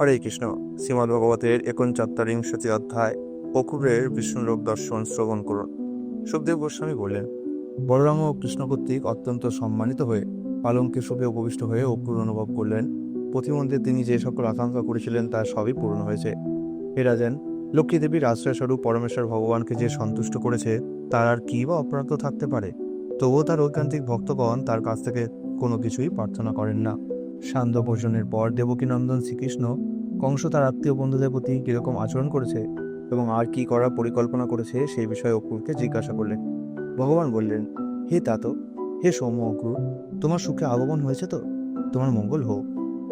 হরে কৃষ্ণ। শ্রীমদ ভগবতের একঞ্চাত্তরিংশতি অধ্যায় অকুরের বিষ্ণুলোক দর্শন শ্রবণ করুন। সুখদেব গোস্বামী বললেন, বলরাম ও কৃষ্ণ কর্তৃক অত্যন্ত সম্মানিত হয়ে, পালঙ্কে সুখে উপবিষ্ট হয়ে অকুর অনুভব করলেন। প্রতিমন্ত্রে তিনি যে সকল আকাঙ্ক্ষা করেছিলেন তা সবই পূর্ণ হয়েছে। হে রাজেন, লক্ষ্মী দেবীর আশ্রয়স্বরূপ পরমেশ্বর ভগবানকে যে সন্তুষ্ট করেছে, তার আর কি বা অপ্রাপ্ত থাকতে পারে? তবুও তার ঐকান্তিক ভক্তগণ তার কাছ থেকে কোনো কিছুই প্রার্থনা করেন না। সান্ধ্য ভোজনের পর দেবকীনন্দন শ্রীকৃষ্ণ কংস তার আত্মীয় বন্ধুদের প্রতি কীরকম আচরণ করেছে এবং আর কি করার পরিকল্পনা করেছে সেই বিষয়ে অক্রুরকে জিজ্ঞাসা করলেন। ভগবান বললেন, হে তাত হে সৌম্য অক্রুর তোমার সুখে আগমন হয়েছে তো? তোমার মঙ্গল হোক।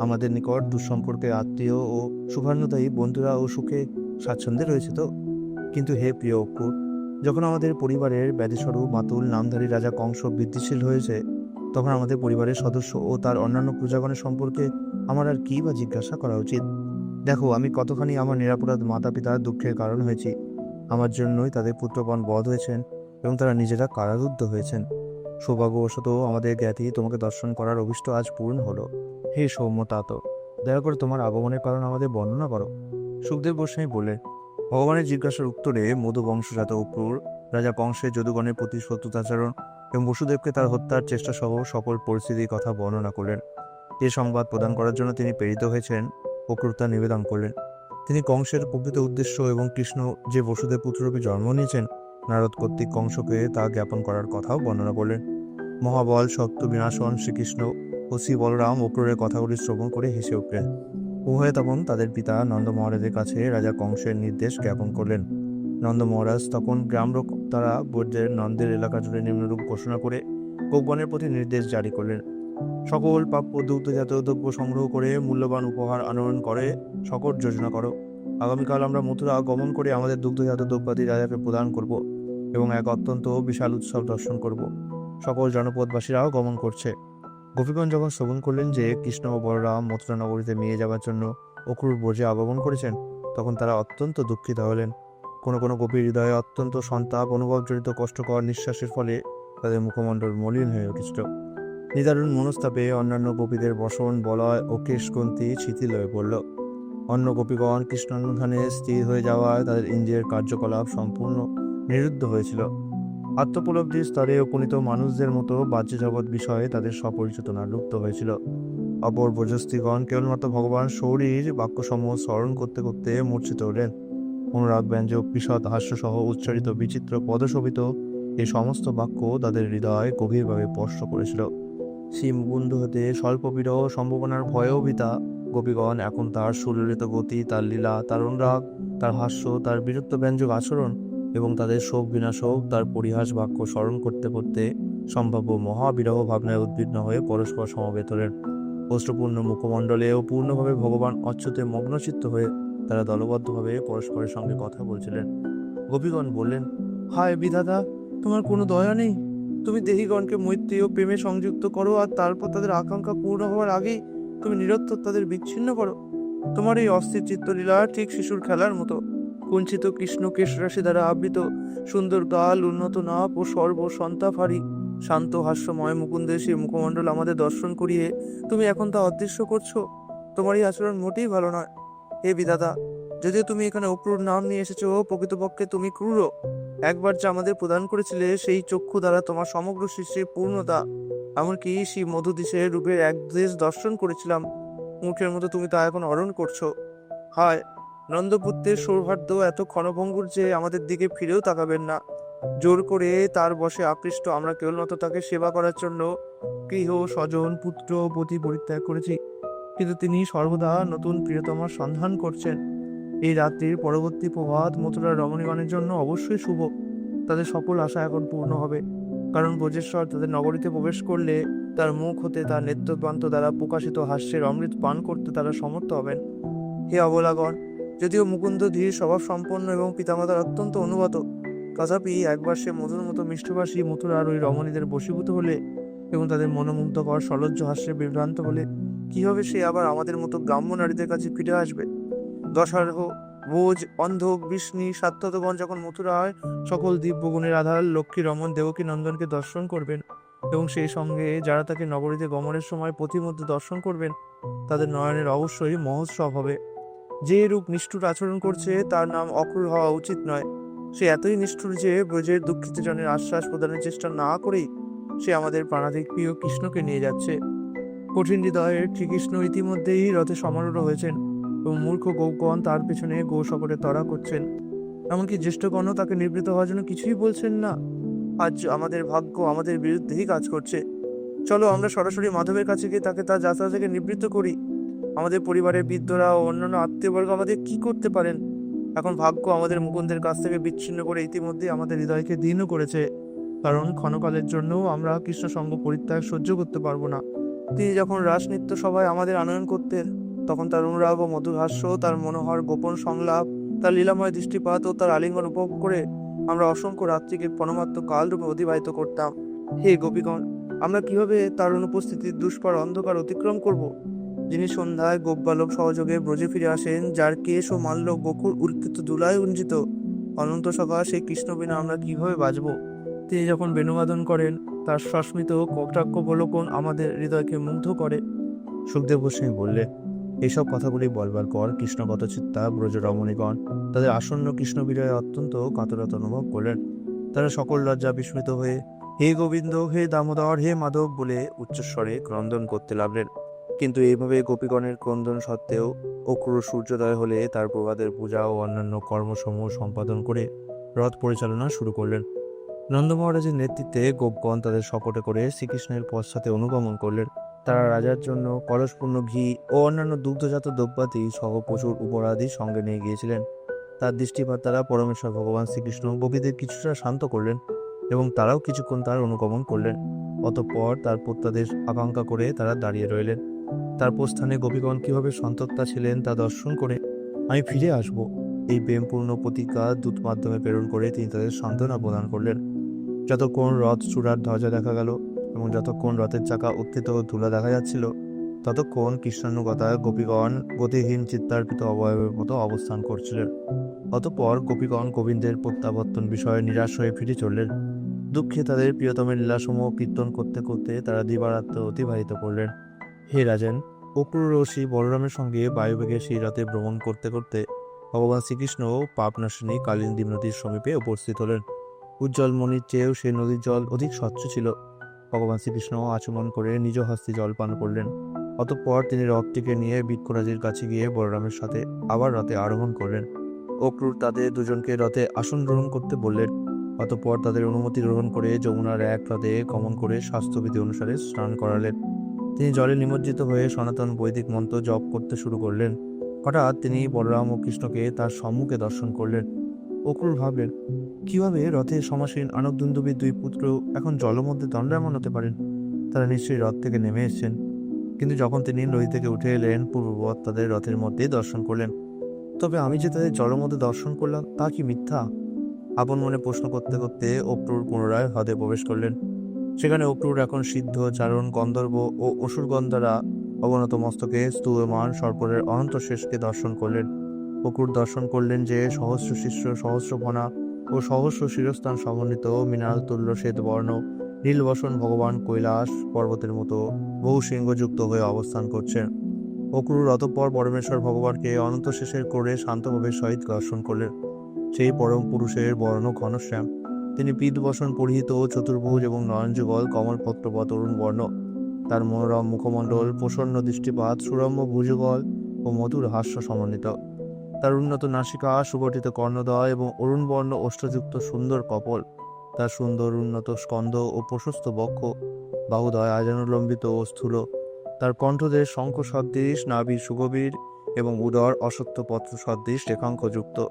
আমাদের নিকট দুঃসম্পর্কে আত্মীয় ও শুভান্নদায়ী বন্ধুরা ও সুখে স্বাচ্ছন্দ্যে রয়েছে তো? কিন্তু হে প্রিয় অক্রুর যখন আমাদের পরিবারের ব্যাধিস্বরূপ মাতুল নামধারী রাজা কংস বৃদ্ধিশীল হয়েছে তখন আমাদের পরিবারের সদস্য ও তার অন্যান্য প্রজাগণের সম্পর্কে আমার আর কী বা জিজ্ঞাসা করা উচিত? দেখো, আমি কতখানি আমার নিরাপরাধ মাতা পিতার দুঃখের কারণ হয়েছি। আমার জন্যই তাদের পুত্রপণ বধ হয়েছেন এবং তারা নিজেরা কারারুদ্ধ হয়েছেন। সৌভাগ্যবশত আমাদের জ্ঞাতি তোমাকে দর্শন করার অভিষ্ট আজ পূর্ণ হলো। হে সৌম্য তাত দয়া করে তোমার আগমনের কারণ আমাদের বর্ণনা করো। সুখদেব গোস্বামী বললেন, ভগবানের জিজ্ঞাসার উত্তরে মধু বংশজাত অক্রুর রাজা কংসের যদুগণের প্রতি শত্রুতাচরণ এবং বসুদেবকে তার হত্যার চেষ্টা সহ সকল পরিস্থিতির কথা বর্ণনা করলেন। এ সংবাদ প্রদান করার জন্য তিনি প্রেরিত হয়েছেন অক্রুরতা নিবেদন করলেন। তিনি কংসের প্রকৃত উদ্দেশ্য এবং কৃষ্ণ যে বসুদেব পুত্ররূপে জন্ম নিয়েছেন, নারদ কর্তৃক কংসকে তা জ্ঞাপন করার কথাও বর্ণনা করলেন। মহাবল সত্য বিনাশন, শ্রীকৃষ্ণ ও শ্রী বলরাম অক্রুরের কথাগুলি শ্রবণ করে হেসে উঠলেন। উভয়ে তখন তাদের পিতা নন্দ মহারাজের কাছে রাজা কংসের নির্দেশ জ্ঞাপন করলেন। নন্দ মহারাজ তখন গ্রামরক তারা বৈদ্যের নন্দের এলাকা জুড়ে নিম্নরূপ ঘোষণা করে গোপনের প্রতি নির্দেশ জারি করলেন। সকল প্রাপ্য দুগ্ধজাত দ্রব্য সংগ্রহ করে মূল্যবান উপহার আনয়ন করে সকল যোজনা করো। আগামীকাল আমরা মথুরা গমন করে আমাদের দুগ্ধজাত দ্রব্যাদি রাজাকে প্রদান করব এবং এক অত্যন্ত বিশাল উৎসব দর্শন করব। সকল জনপদবাসীরাও গমন করছে। গোপীগণ যখন শ্রবণ করলেন যে কৃষ্ণ ও বলরাম মথুরা নগরীতে নিয়ে যাওয়ার জন্য অক্রুর বোঝে আগমন করেছেন, তখন তারা অত্যন্ত দুঃখিত হলেন। কোনো কোনো গোপীর হৃদয়ে অত্যন্ত সন্তাপ, অনুভবজনিত কষ্টকর নিঃশ্বাসের ফলে তাদের মুখমণ্ডল মলিন হয়ে উঠেছিল। নিদারুণ মনস্তাপে অন্যান্য গোপীদের বসন, বলয় ও কেশকন্তি শিথিল হয়ে পড়ল। অন্য গোপীগণ কৃষ্ণানুধানে স্থির হয়ে যাওয়ায় তাদের ইন্দ্রিয়ের কার্যকলাপ সম্পূর্ণ নিরুদ্ধ হয়েছিল। আত্মোপলব্ধির স্তরে উপনীত মানুষদের মতো বাহ্য জগৎ বিষয়ে তাদের সপরিচেতনা লুপ্ত হয়েছিল। অপর বজস্তিগণ কেবলমাত্র ভগবান শৌরীর বাক্যসমূহ স্মরণ করতে করতে মূর্ছিত হলেন। অনুরাগ ব্যঞ্জক বিশদ হাস্যসহ উচ্চারিত বিচিত্র পদশোভিত এই সমস্ত বাক্য তাদের হৃদয় গভীরভাবে স্পর্শ করেছিল। সেই মুকুন্দ হতে স্বল্প বিরহ সম্ভাবনার ভয়েও পিতা গোপীগণ এখন তার সুললিত গতি, তার লীলা, তার অনুরাগ, তার হাস্য, তার বীরত্ব ব্যঞ্জক আচরণ এবং তাদের শোক বিনাশক তার পরিহাস বাক্য স্মরণ করতে করতে সম্ভাব্য মহাবিরহ ভাবনায় উদ্বিগ্ন হয়ে পরস্পর সমবেত হলেন। অষ্টপূর্ণ মুখমণ্ডলেও পূর্ণভাবে ভগবান অচ্যুতে মগ্নচিত্ত হয়ে তারা দলবদ্ধভাবে পরস্পরের সঙ্গে কথা বলছিলেন। গোপীগণ বললেন, হায় বিধাতা, তোমার কোনো দয়া নেই? তুমি দেহিগণকে মৈত্রী ও প্রেমে সংযুক্ত করো আর তারপর তাদের আকাঙ্ক্ষা পূর্ণ হওয়ার আগেই তুমি নিরত্তর তাদের বিচ্ছিন্ন করো। তোমার এই অস্থির চিত্তলীলা ঠিক শিশুর খেলার মতো। কুঞ্চিত কৃষ্ণ কেশরাশি দ্বারা আবৃত, সুন্দর গাল, উন্নত নাপ ও সর্ব সন্তাপহারী, শান্ত হাস্যময় মুকুন্দের সেই মুখমণ্ডল আমাদের দর্শন করিয়ে তুমি এখন তা অদৃশ্য করছ। তোমার এই আচরণ মোটেই ভালো নয়। হে বিদাতা যদিও তুমি এখানে অক্রুর নাম নিয়ে এসেছ, প্রকৃতপক্ষে তুমি ক্রূর। একবার যা আমাদের প্রদান করেছিলে, সেই চক্ষু দ্বারা তোমার সমগ্র সৃষ্টির পূর্ণতা, এমনকি সেই মধুদিশের রূপের এক দেশ দর্শন করেছিলাম। মুখের মতো তুমি তা এখন অরণ করছ। হায়, নন্দপুত্রের সৌভার্য এত ক্ষণভঙ্গুর যে আমাদের দিকে ফিরেও তাকাবেন না। জোর করে তার বসে আকৃষ্ট আমরা কেবলমাত্র তাকে সেবা করার জন্য গৃহ, স্বজন, পুত্র পতি পরিত্যাগ করেছি। কিন্তু তিনি সর্বদা নতুন প্রিয়তমার সন্ধান করছেন। এই রাত্রির পরবর্তী প্রভাত মথুরার রমণীগণের জন্য অবশ্যই শুভ। তাদের সকল আশা এখন পূর্ণ হবে। কারণ ব্রজেশ্বর তাদের নগরীতে প্রবেশ করলে তার মুখ হতে তার নেত্রপ্রান্ত দ্বারা প্রকাশিত হাস্যের অমৃত পান করতে তারা সমর্থ হবেন। হে অবলাগণ, যদিও মুকুন্দ ধীর স্বভাব সম্পন্ন এবং পিতামাতার অত্যন্ত অনুগত, তথাপি একবার সে মধুর মতো মিষ্টভাষী মথুরার ওই রমণীদের বশীভূত হলে এবং তাদের মনোমুগ্ধকর সলজ্জ হাস্যে বিভ্রান্ত হলে কীভাবে সে আবার আমাদের মতো গ্রাম্য নারীদের কাছে ফিরে আসবে? দশারহ ভোজ অন্ধ, বিষ্ণি, সাত্ততগণ যখন মথুরা হয়, সকল দিব্যগুণের আধার লক্ষ্মী রমন দেবকী, নন্দনকে দর্শন করবেন। এবং সেই সঙ্গে যারা তাকে নগরীতে গমনের সময় প্রতিমধ্যে দর্শন করবেন, তাদের নয়নের অবশ্যই মহোৎসব হবে। যে রূপ নিষ্ঠুর আচরণ করছে, তার নাম অক্রূর হওয়া উচিত নয়। সে এতই নিষ্ঠুর যে, ব্রজের দুঃখিত জনের আশ্বাস প্রদানের চেষ্টা না করেই সে আমাদের প্রাণাধিক প্রিয় কৃষ্ণকে নিয়ে যাচ্ছে। কঠিন হৃদয়ের শ্রীকৃষ্ণ ইতিমধ্যেই রথে সমারোহ হয়েছেন এবং মূর্খ গৌগণ তার পেছনে গৌ সকলে তরা করছেন। এমনকি জ্যেষ্ঠগণও তাকে নিবৃত হওয়ার জন্য কিছুই বলছেন না। আজ আমাদের ভাগ্য আমাদের বিরুদ্ধেই কাজ করছে। চলো আমরা সরাসরি মাধবের কাছে গিয়ে তাকে তার যাত্রা থেকে নিবৃত্ত করি। আমাদের পরিবারের বৃদ্ধরা ও অন্যান্য আত্মীয়বর্গ আমাদের কি করতে পারেন? এখন ভাগ্য আমাদের মুকুন্দের কাছ থেকে বিচ্ছিন্ন করে ইতিমধ্যে আমাদের হৃদয়কে দীর্ণ করেছে। কারণ ক্ষণকালের জন্য আমরা কৃষ্ণ সঙ্গ পরিত্যাগ সহ্য করতে পারব না। তিনি যখন রাসনৃত্য সভায় আমাদের আনয়ন করতেন, তখন তার অনুরাগ ও মধুর হাস্য তার মনোহর গোপন সংলাপ, তার লীলাময় দৃষ্টিপাত ও তার আলিঙ্গন উপভোগ করে আমরা অসংখ্য রাত্রিকে পরমাত্ম কালরূপে অতিবাহিত করতাম। হে গোপীগণ, আমরা কীভাবে তার অনুপস্থিতির দুষ্পার অন্ধকার অতিক্রম করব? যিনি সন্ধ্যায় গোপবালক সহযোগে ব্রজে ফিরে আসেন, যার কেশ ও মাল্য গোকুল উৎকৃত দুলায় উঞ্জিত, অনন্ত সভা সেই কৃষ্ণ বিনা আমরা কীভাবে বাঁচব তিনি যখন বেণুবাদন করেন, তার সস্মিত কটাক্ষ বলকন আমাদের হৃদয়কে মুগ্ধ করে। সুখদেব গোস্বামী বললে এইসব কথাগুলি বলবার পর কৃষ্ণগত চিত্তা ব্রজ রমণীগণ তাদের আসন্ন কৃষ্ণ বিজয়ে অত্যন্ত কাতরতা অনুভব করলেন। তারা সকল লজ্জা বিস্মিত হয়ে, হে গোবিন্দ, হে দামোদর, হে মাধব বলে উচ্চস্বরে ক্রন্দন করতে লাগলেন। কিন্তু এইভাবে গোপীগণের ক্রন্দন সত্ত্বেও অক্রূর সূর্যোদয় হলে তার প্রবাদের পূজা ও অন্যান্য কর্মসমূহ সম্পাদন করে রথ পরিচালনা শুরু করলেন। নন্দ মহারাজের নেতৃত্বে গোপগণ তাদের শপটে করে শ্রীকৃষ্ণের পশ্চাতে অনুগমন করলেন। তারা রাজার জন্য কলসপূর্ণ ঘি ও অন্যান্য দুগ্ধজাত দ্রব্যাদি সহ প্রচুর উপরাধি সঙ্গে নিয়ে গিয়েছিলেন। তার দৃষ্টিপাত তারা পরমেশ্বর ভগবান শ্রীকৃষ্ণ গোপীদের কিছুটা শান্ত করলেন এবং তারাও কিছুক্ষণ তার অনুগমন করলেন। অতঃপর তার প্রত্যাদেশ আকাঙ্ক্ষা করে তারা দাঁড়িয়ে রইলেন। তার প্রস্থানে গোপীগণ কীভাবে সন্তপ্তা ছিলেন তা দর্শন করে আমি ফিরে আসব। এই প্রেমপূর্ণ প্রতিজ্ঞা দূত মাধ্যমে প্রেরণ করে তিনি তাদের সান্ত্বনা প্রদান করলেন। যতক্ষণ রথ চূড়ার ধ্বজা দেখা গেল এবং যতক্ষণ রথের চাকা উত্থিত ধুলা দেখা যাচ্ছিল, ততক্ষণ কৃষ্ণানুগতায় গোপীগণ গতিহীন চিত্তার্পিত অবয়বের মতো অবস্থান করছিলেন। অতঃপর গোপীগণ গোবিন্দের প্রত্যাবর্তন বিষয়ে নিরাশ হয়ে ফিরে চললেন। দুঃখে তাদের প্রিয়তমের লীলাসমূহ কীর্তন করতে করতে তারা দিবারাত্র অতিবাহিত করলেন। হে রাজেন অক্রূর রশি বলরামের সঙ্গে বায়ুবেগে সেই রাতে ভ্রমণ করতে করতে ভগবান শ্রীকৃষ্ণ পাপনাশিনী কালিন্দী নদীর সমীপে উপস্থিত হলেন। উজ্জ্বল মণির চেয়েও সেই নদীর জল অধিক স্বচ্ছ ছিল। ভগবান শ্রীকৃষ্ণ আচমন করে নিজ হস্তে জল পান করলেন। অতঃপর তিনি রথটিকে নিয়ে বৃক্ষরাজির কাছে গিয়ে বলরামের সাথে আবার রথে আরোহণ করলেন। অক্রুর তাদের দুজনকে রথে আসন গ্রহণ করতে বললেন। অতঃপর তাদের অনুমতি গ্রহণ করে যমুনার এক হ্রদে গমন করে স্বাস্থ্যবিধি অনুসারে স্নান করালেন। তিনি জলে নিমজ্জিত হয়ে সনাতন বৈদিক মন্ত্র জপ করতে শুরু করলেন। হঠাৎ তিনি বলরাম ও কৃষ্ণকে তার সম্মুখে দর্শন করলেন। অক্রূর ভাবলেন কীভাবে রথে সমাসীন আনকদুন্দুবীর দুই পুত্র এখন জলের মধ্যে দণ্ডায়মন হতে পারেন? তারা নিশ্চয়ই রথ থেকে নেমে এসেছেন। কিন্তু যখন তিনি নদী থেকে উঠে এলেন, পূর্ববৎ তাদের রথের মধ্যেই দর্শন করলেন। তবে আমি যে তাদের জলের মধ্যে দর্শন করলাম, তা কি মিথ্যা? আপন মনে প্রশ্ন করতে করতে অক্রূর পুনরায় হ্রদে প্রবেশ করলেন। সেখানে অপ্রুর এখন সিদ্ধ, চারণ, গন্ধর্ব ও অসুরগণ দ্বারা অবনত মস্তকে স্তূয়মান সর্পরের অনন্ত শেষকে দর্শন করলেন। অক্রূর দর্শন করলেন যে সহস্র শিষ্য, সহস্র ফনা ও সহস্র শিরস্থান সমন্বিত মৃণাল তুল্য শ্বেত বর্ণ নীলবসন ভগবান কৈলাস পর্বতের মতো বহু সিংহযুক্ত হয়ে অবস্থান করছেন। অক্রূর অতঃপর পরমেশ্বর ভগবানকে অনন্ত শেষের করে শান্তভাবে সহিত দর্শন করলেন। সেই পরম পুরুষের বর্ণ ঘনশ্যাম, তিনি পিতবসন পরিহিত চতুর্ভুজ এবং নয়নযুগল কমলপত্রবৎ তরুণ বর্ণ। তার মনোরম মুখমণ্ডল, প্রসন্ন দৃষ্টিপাত, সুরম্য ভুজগল ও মধুর হাস্য সমন্বিত। তার উন্নত নাসিকা সুগঠিত কর্ণদয় এবং অরুণ বর্ণ অষ্টযুক্ত সুন্দর কপল। তার সুন্দর উন্নত স্কন্ধ ও প্রশস্ত বক্ষ। বাহুদয় আজানুলম্বিত ও স্থূল। তার কণ্ঠদেশ শঙ্খ সদৃশ নাভি সুগভীর এবং উদর অসত্যপত্র সদৃশ রেখাঙ্কযুক্ত।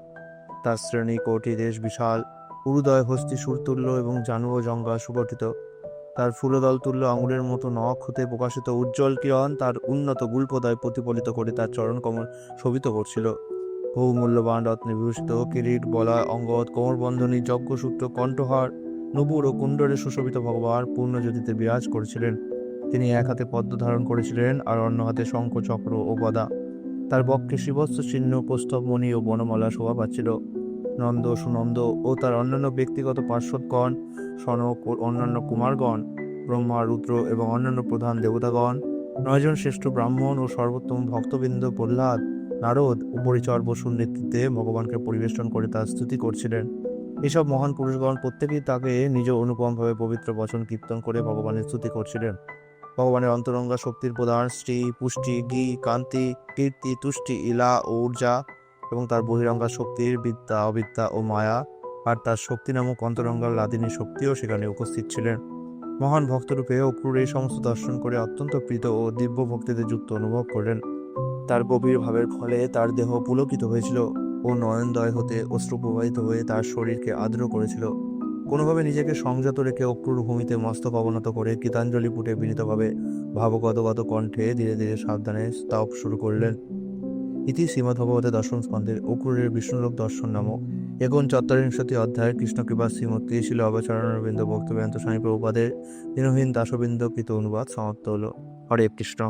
তার শ্রেণি কোটি দেশ বিশাল। উরুদয়, হস্তি, সুরতুল্য এবং জানু ও জঙ্গা সুগঠিত তার ফুলদল তুল্য আঙুলের মতো নখ হতে প্রকাশিত উজ্জ্বল কিরণ তার উন্নত গুল্পদয় প্রতিফলিত করে তার চরণ কমল শোভিত করছিল। বহু মূল্যবান রত্নে বিভূষিত কিরিট, বলয় অঙ্গদ কোমরবন্ধনী যজ্ঞসূত্র কণ্ঠহার, নবুর ও কুণ্ডরে সুশোভিত ভগবান পূর্ণজ্যোতিতে বিরাজ করেছিলেন। তিনি এক হাতে পদ্ম ধারণ করেছিলেন আর অন্য হাতে শঙ্খ, চক্র ও গদা। তার বক্ষে শিবস্ত্র, চিহ্ন কৌস্তবমণি ও বনমালা শোভা পাচ্ছিল। নন্দ, সুনন্দ ও তার অন্যান্য ব্যক্তিগত পার্শ্বদগণ, সনক ও অন্যান্য কুমারগণ, ব্রহ্মা, রুদ্র এবং অন্যান্য প্রধান দেবতাগণ, নয়জন শ্রেষ্ঠ ব্রাহ্মণ ও সর্বোত্তম ভক্তবৃন্দ প্রহ্লাদ নারদ ও পরিচর বসুর নেতৃত্বে ভগবানকে পরিবেষ্টন করে তার স্তুতি করছিলেন। এসব মহান পুরুষগণ প্রত্যেকেই তাকে নিজ অনুপমভাবে পবিত্র বচন কীর্তন করে ভগবানের স্তুতি করছিলেন। ভগবানের অন্তরঙ্গা শক্তির প্রধান শ্রী পুষ্টি গি কান্তি কীর্তি, তুষ্টি, ইলা ও ঊর্জা এবং তার বহিরঙ্গা শক্তির বিদ্যা, অবিদ্যা ও মায়া আর তার শক্তি নামক অন্তরঙ্গার লাদিনী শক্তিও সেখানে উপস্থিত ছিলেন। মহান ভক্তরূপে অক্রুর এই সমস্ত দর্শন করে অত্যন্ত প্রীত ও দিব্য ভক্তিতে যুক্ত অনুভব করলেন। তার গভীর ভাবের ফলে তার দেহ পুলকিত হয়েছিল ও নয়নদয় হতে অশ্রু প্রবাহিত হয়ে তার শরীরকে আর্দ্র করেছিল। কোনোভাবে নিজেকে সংযত রেখে অক্রুর ভূমিতে মস্তক অবনত করে গীতাঞ্জলি পুটে বিনীতভাবে ভাবগতগত কণ্ঠে ধীরে ধীরে সাবধানে স্তব শুরু করলেন। ইতি শ্রীমদ্ভগবতে দর্শন স্কন্ধের অক্রুরের বিষ্ণুলোক দর্শন নামক এখন চত্বরিংশতি অধ্যায়ের কৃষ্ণকৃপা শ্রীমতী ছিল অবচরণবৃন্দ ভক্তবেদান্ত স্বামী প্রভুপাদের দীনহীন দাসবৃন্দ কৃত অনুবাদ সমাপ্ত হল। হরে কৃষ্ণ।